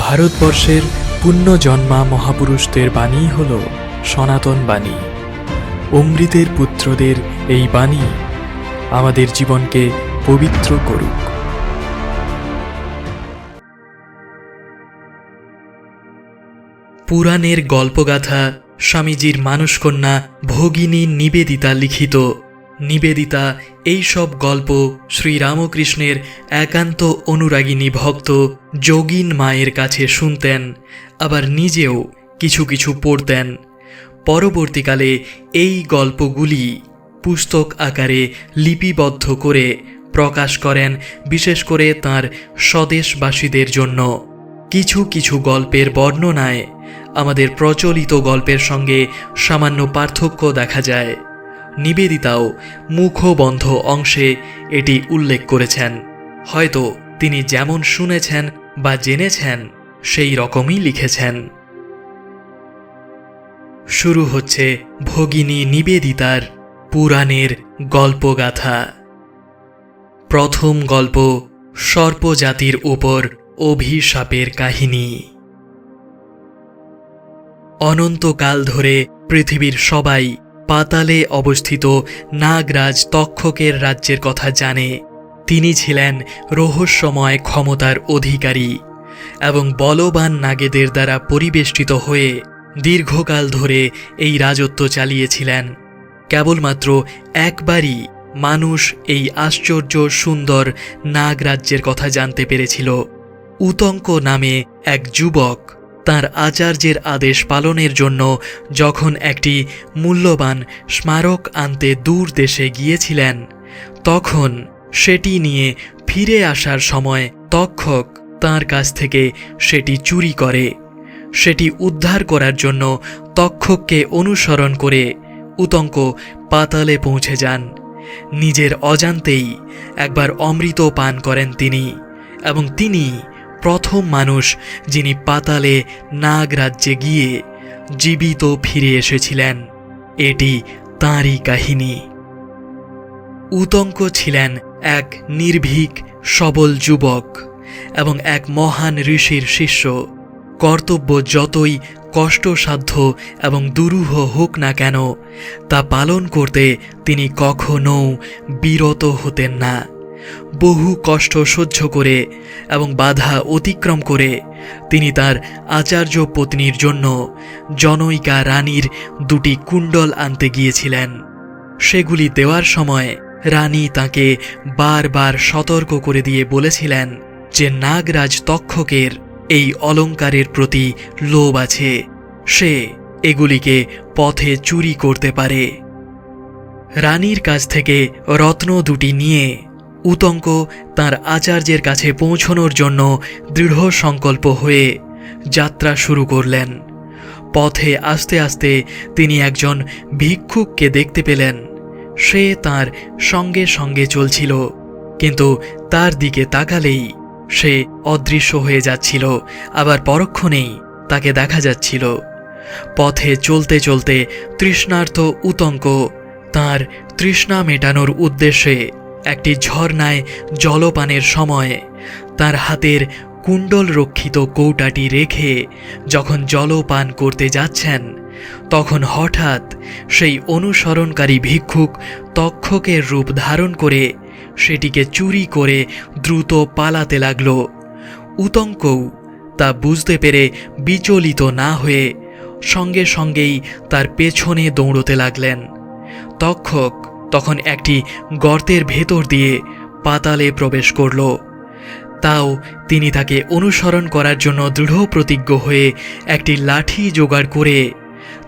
ভারতবর্ষের পুণ্যজন্মা মহাপুরুষদের বাণী হল সনাতন বাণী। অমৃতের পুত্রদের এই বাণী আমাদের জীবনকে পবিত্র করুক। পুরাণের গল্পগাথা স্বামীজির মানসকন্যা ভগিনী নিবেদিতা লিখিত নিবেদিতা এই সব গল্প শ্রীরামকৃষ্ণের একান্ত অনুরাগিনী ভক্ত যোগিন মায়ের কাছে শুনতেন, আবার নিজেও কিছু কিছু পড়তেন। পরবর্তীকালে এই গল্পগুলি পুস্তক আকারে লিপিবদ্ধ করে প্রকাশ করেন, বিশেষ করে তার স্বদেশবাসীদের জন্য। কিছু কিছু গল্পের বর্ণনায় আমাদের প্রচলিত গল্পের সঙ্গে সামান্য পার্থক্য দেখা যায়। নিবেদিতাও মুখবন্ধ অংশে এটি উল্লেখ করেছেন। হয়তো তিনি যেমন শুনেছেন বা জেনেছেন, সেই রকমই লিখেছেন। শুরু হচ্ছে ভগিনী নিবেদিতার পুরাণের গল্পগাথা। প্রথম গল্প, সর্পজাতির উপর অভিশাপের কাহিনী। অনন্তকাল ধরে পৃথিবীর সবাই পাতালে অবস্থিত নাগরাজ তক্ষকের রাজ্যের কথা জানে। তিনি ছিলেন রহস্যময় ক্ষমতার অধিকারী এবং বলবান নাগেদের দ্বারা পরিবেষ্টিত হয়ে দীর্ঘকাল ধরে এই রাজত্ব চালিয়েছিলেন। কেবলমাত্র একবারই মানুষ এই আশ্চর্য সুন্দর নাগরাজ্যের কথা জানতে পেরেছিল। উতঙ্ক নামে এক যুবক তার আচার্যের আদেশ পালনের জন্য যখন একটি মূল্যবান স্মারক আনতে দূর দেশে গিয়েছিলেন, তখন সেটি নিয়ে ফিরে আসার সময় তক্ষক তার কাছ থেকে সেটি চুরি করে। সেটি উদ্ধার করার জন্য তক্ষককে অনুসরণ করে উতঙ্ক পাতালে পৌঁছে যান। নিজের অজান্তেই একবার অমৃত পান করেন তিনি এবং তিনি প্রথম মানুষ যিনি পাতালে নাগরাজ্যে গিয়ে জীবিত ফিরে এসেছিলেন। এটি তাঁরই কাহিনী। উতঙ্ক ছিলেন এক নির্ভীক, সবল যুবক এবং এক মহান ঋষির শিষ্য। কর্তব্য যতই কষ্টসাধ্য এবং দুরূহ হোক না কেন, তা পালন করতে তিনি কখনও বিরত হতেন না। বহু কষ্ট সহ্য করে এবং বাধা অতিক্রম করে। তিনি তার আচার্য পত্নীর জন্য জনৈকা রানীর দুটি কুণ্ডল আনতে গিয়েছিলেন। সেগুলি দেওয়ার সময় রানী তাকে বারবার সতর্ক করে দিয়ে বলেছিলেন যে নাগরাজ তক্ষকের এই অলঙ্কারের প্রতি লোভ আছে। সে এগুলিকে পথে চুরি করতে পারে। রানীর কাছ থেকে রত্ন দুটি নিয়ে উতঙ্ক তার আচার্যের কাছে পৌঁছনোর জন্য দৃঢ় সংকল্প হয়ে যাত্রা শুরু করলেন। পথে আস্তে আস্তে তিনি একজন ভিক্ষুককে দেখতে পেলেন। সে তার সঙ্গে সঙ্গে চলছিল, কিন্তু তার দিকে তাকালেই সে অদৃশ্য হয়ে যাচ্ছিল, আবার পরক্ষণেই তাকে দেখা যাচ্ছিল। পথে চলতে চলতে তৃষ্ণার্থ উতঙ্ক তার তৃষ্ণা মেটানোর উদ্দেশ্যে একটি ঝর্ণায় জলপানের সময়। তার হাতের কুণ্ডল রক্ষিত কৌটাটি রেখে যখন জলপান করতে যাচ্ছেন, তখন হঠাৎ সেই অনুসরণকারী ভিক্ষুক তক্ষকের রূপ ধারণ করে সেটিকে চুরি করে দ্রুত পালাতে লাগল। উতঙ্কও তা বুঝতে পেরে বিচলিত না হয়ে সঙ্গে সঙ্গেই তার পেছনে দৌড়তে লাগলেন। তক্ষক তখন একটি গর্তের ভেতর দিয়ে পাতালে প্রবেশ করল। তাও তিনি তাকে অনুসরণ করার জন্য দৃঢ় প্রতিজ্ঞ হয়ে একটি লাঠি জোগাড় করে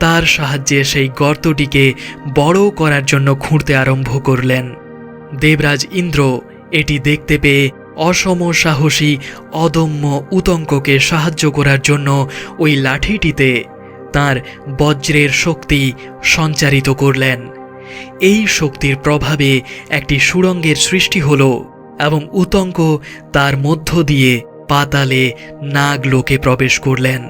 তার সাহায্যে সেই গর্তটিকে বড় করার জন্য খুঁড়তে আরম্ভ করলেন। দেবরাজ ইন্দ্র এটি দেখতে পেয়ে অসম সাহসী অদম্য উতঙ্ককে সাহায্য করার জন্য ওই লাঠিটিতে তার বজ্রের শক্তি সঞ্চারিত করলেন। এই শক্তির প্রভাবে একটি সুড়ঙ্গের সৃষ্টি হল এবং উতঙ্ক তার মধ্য দিয়ে পাতালে নাগ লোকে প্রবেশ করলেন।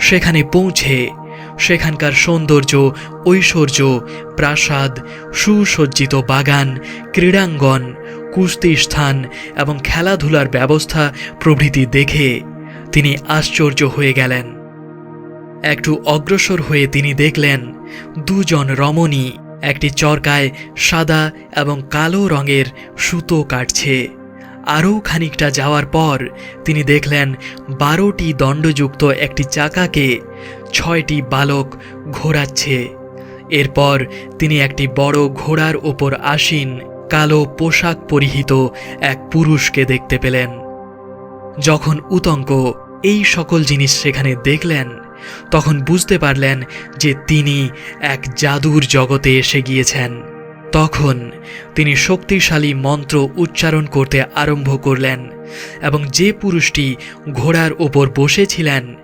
সেখানে পৌঁছে সেখানকার সৌন্দর্য, ঐশ্বর্য, প্রাসাদ, সুসজ্জিত বাগান, ক্রীড়াঙ্গন কুস্তি স্থান এবং খেলাধুলার ব্যবস্থা প্রভৃতি দেখে তিনি আশ্চর্য হয়ে গেলেন। একটু অগ্রসর হয়ে তিনি দেখলেন দুজন রমণী একটি চরকায় সাদা এবং কালো রঙের সুতো কাটছে। আরও খানিকটা যাওয়ার পর তিনি দেখলেন বারোটি দণ্ডযুক্ত একটি চাকাকে ছয়টি বালক ঘোরাচ্ছে। এরপর তিনি একটি বড় ঘোড়ার ওপর আসীন, কালো পোশাক পরিহিত এক পুরুষকে দেখতে পেলেন। যখন উতঙ্ক এই সকল জিনিস সেখানে দেখলেন তখন বুঝতে পারলেন যে তিনি এক জাদুর জগতে এসে গিয়েছেন। তখন তিনি শক্তিশালী মন্ত্র উচ্চারণ করতে আরম্ভ করলেন এবং যে পুরুষটি ঘোড়ার ওপর বসেছিলেন,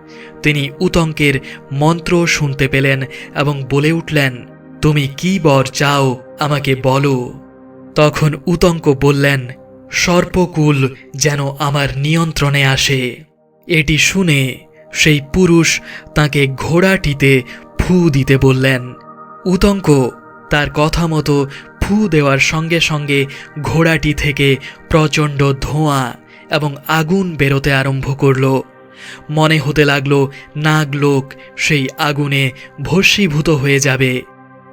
তিনি উতঙ্কের মন্ত্র শুনতে পেলেন এবং বলে উঠলেন, তুমি কি বর চাও, আমাকে বলো। তখন উতঙ্ক বললেন, সর্পকুল যেন আমার নিয়ন্ত্রণে আসে। এটি শুনে সেই পুরুষ তাকে ঘোড়াটিতে ফু দিতে বললেন। উতঙ্ক তার কথা মতো ফু দেওয়ার সঙ্গে সঙ্গে ঘোড়াটি থেকে প্রচণ্ড ধোঁয়া এবং আগুন বেরোতে আরম্ভ করল। মনে হতে লাগল, নাগলোক সেই আগুনে ভস্মীভূত হয়ে যাবে।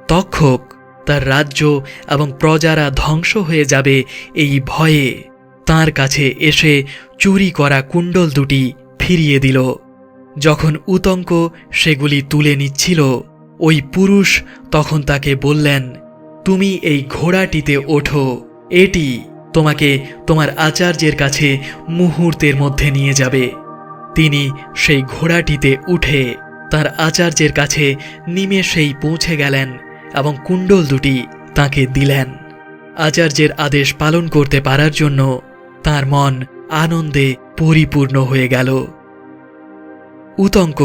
তক্ষক তার রাজ্য এবং প্রজারা ধ্বংস হয়ে যাবে এই ভয়ে তার কাছে এসে চুরি করা কুণ্ডল দুটি ফিরিয়ে দিল। যখন উতঙ্ক সেগুলি তুলে নিচ্ছিল, ওই পুরুষ তখন তাকে বললেন, তুমি এই ঘোড়াটিতে ওঠো। এটি তোমাকে তোমার আচার্যের কাছে মুহূর্তের মধ্যে নিয়ে যাবে। তিনি সেই ঘোড়াটিতে উঠে তার আচার্যের কাছে নিমেষেই পৌঁছে গেলেন এবং কুণ্ডল দুটি তাকে দিলেন। আচার্যের আদেশ পালন করতে পারার জন্য তার মন আনন্দে পরিপূর্ণ হয়ে গেল। উতঙ্ক।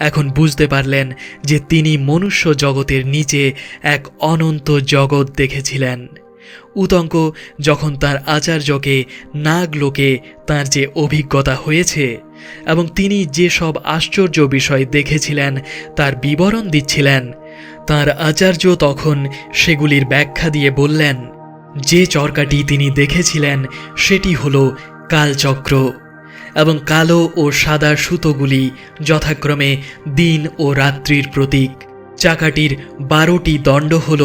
এখন বুঝতে পারলেন যে তিনি মনুষ্য জগতের নিচে এক অনন্ত জগৎ দেখেছিলেন। উতঙ্ক যখন তার আচার্যকে, নাগলোকে তার যে অভিজ্ঞতা হয়েছে এবং তিনি যে সব আশ্চর্য বিষয় দেখেছিলেন, তার বিবরণ দিচ্ছিলেন, তার আচার্য তখন সেগুলির ব্যাখ্যা দিয়ে বললেন, যে চরকাটি তিনি দেখেছিলেন, সেটি হল কালচক্র। এবং কালো ও সাদা সুতোগুলি যথাক্রমে দিন ও রাত্রির প্রতীক। চাকাটির বারোটি দণ্ড হল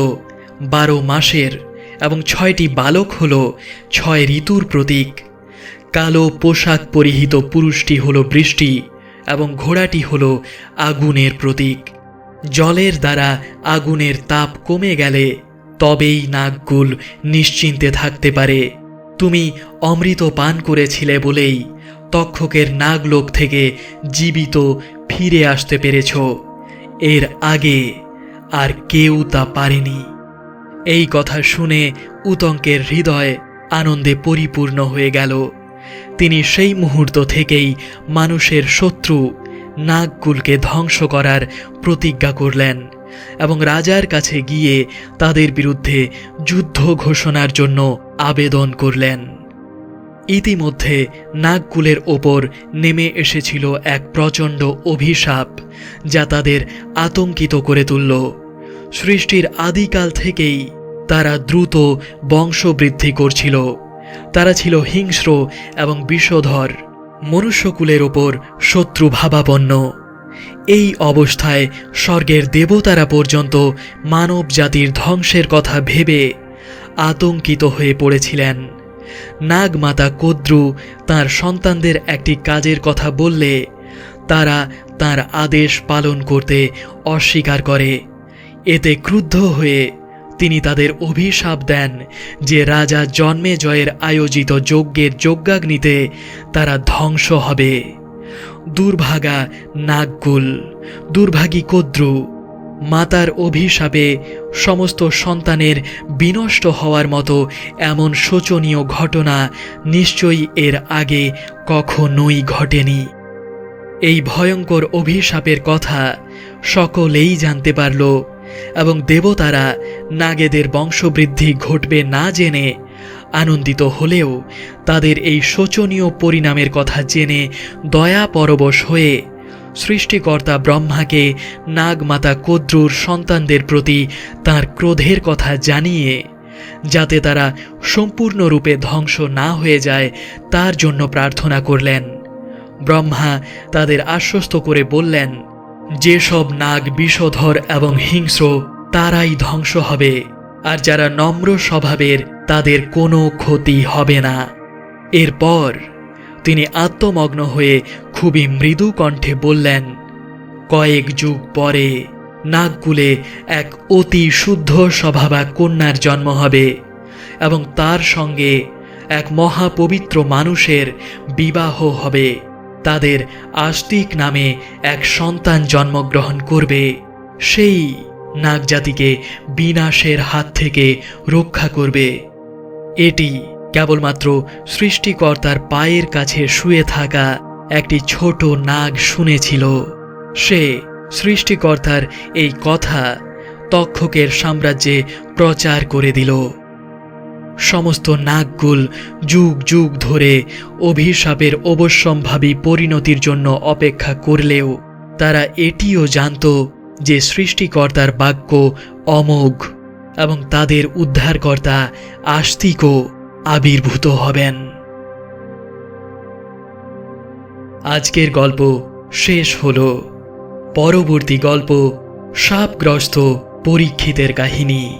বারো মাসের এবং ছয়টি বালক হল ছয় ঋতুর প্রতীক। কালো পোশাক পরিহিত পুরুষটি হল বৃষ্টি এবং ঘোড়াটি হল আগুনের প্রতীক। জলের দ্বারা আগুনের তাপ কমে গেলে তবেই নাগগুল নিশ্চিন্তে থাকতে পারে। তুমি অমৃত পান করেছিলে বলেই তক্ষকের নাগলোক থেকে জীবিত ফিরে আসতে পেরেছ। এর আগে আর কেউ তা পারেনি। এই কথা শুনে উতঙ্কের হৃদয় আনন্দে পরিপূর্ণ হয়ে গেল। তিনি সেই মুহূর্ত থেকেই মানুষের শত্রু নাগকুলকে ধ্বংস করার প্রতিজ্ঞা করলেন এবং রাজার কাছে গিয়ে তাদের বিরুদ্ধে যুদ্ধ ঘোষণার জন্য আবেদন করলেন। ইতিমধ্যে নাগকুলের ওপর নেমে এসেছিল এক প্রচণ্ড অভিশাপ, যা তাদের আতঙ্কিত করে তুলল। সৃষ্টির আদিকাল থেকেই তারা দ্রুত বংশবৃদ্ধি করছিল। তারা ছিল হিংস্র এবং বিষধর, মনুষ্যকুলের ওপর শত্রু ভাবাপন্ন। এই অবস্থায় স্বর্গের দেবতারা পর্যন্ত মানব জাতির ধ্বংসের কথা ভেবে আতঙ্কিত হয়ে পড়েছিলেন। নাগমাতা কদ্রু তার সন্তানদের একটি কাজের কথা বললে, তারা তার আদেশ পালন করতে অস্বীকার করে। এতে ক্রুদ্ধ হয়ে তিনি তাদের অভিশাপ দেন যে রাজা জন্মে জয়ের আয়োজিত যজ্ঞের যজ্ঞাগ্নিতে তারা ধ্বংস হবে। দুর্ভাগা নাগকুল, দুর্ভাগী কদ্রু মাতার অভিশাপে সমস্ত সন্তানের বিনষ্ট হওয়ার মতো এমন শোচনীয় ঘটনা নিশ্চয়ই এর আগে কখনোই ঘটেনি। এই ভয়ঙ্কর অভিশাপের কথা সকলেই জানতে পারল এবং দেবতারা নাগেদের বংশবৃদ্ধি ঘটবে না জেনে আনন্দিত হলেও তাদের এই শোচনীয় পরিণামের কথা জেনে দয়া পরবশ হয়ে সৃষ্টিকর্তা ব্রহ্মাকে নাগমাতা কদ্রুর সন্তানদের প্রতি তার ক্রোধের কথা জানিয়ে, যাতে তারা সম্পূর্ণরূপে ধ্বংস না হয়ে যায়, তার জন্য প্রার্থনা করলেন। ব্রহ্মা তাদের আশ্বস্ত করে বললেন, যেসব নাগ বিষধর এবং হিংস্র, তারাই ধ্বংস হবে, আর যারা নম্র স্বভাবের, তাদের কোনো ক্ষতি হবে না। এরপর তিনি আত্মমগ্ন হয়ে খুবই মৃদু কণ্ঠে বললেন, কয়েক যুগ পরে নাগকুলে এক অতি শুদ্ধ স্বভাবা কন্যার জন্ম হবে এবং তার সঙ্গে এক মহাপবিত্র মানুষের বিবাহ হবে। তাদের আস্তিক নামে এক সন্তান জন্মগ্রহণ করবে। সেই নাগজাতিকে বিনাশের হাত থেকে রক্ষা করবে। এটি কেবলমাত্র সৃষ্টিকর্তার পায়ের কাছে শুয়ে থাকা একটি ছোট নাগ শুনেছিল। সে সৃষ্টিকর্তার এই কথা তক্ষকের সাম্রাজ্যে প্রচার করে দিল। সমস্ত নাগগুল যুগ যুগ ধরে অভিশাপের অবশ্যম্ভাবী পরিণতির জন্য অপেক্ষা করলেও তারা এটিও জানত যে সৃষ্টিকর্তার বাক্য অমোঘ এবং তাদের উদ্ধারকর্তা আস্তিকও। আবির্ভূত হবেন। আজকের গল্প শেষ হল। পরবর্তী গল্প সাপগ্রস্ত পরীক্ষিতের কাহিনী।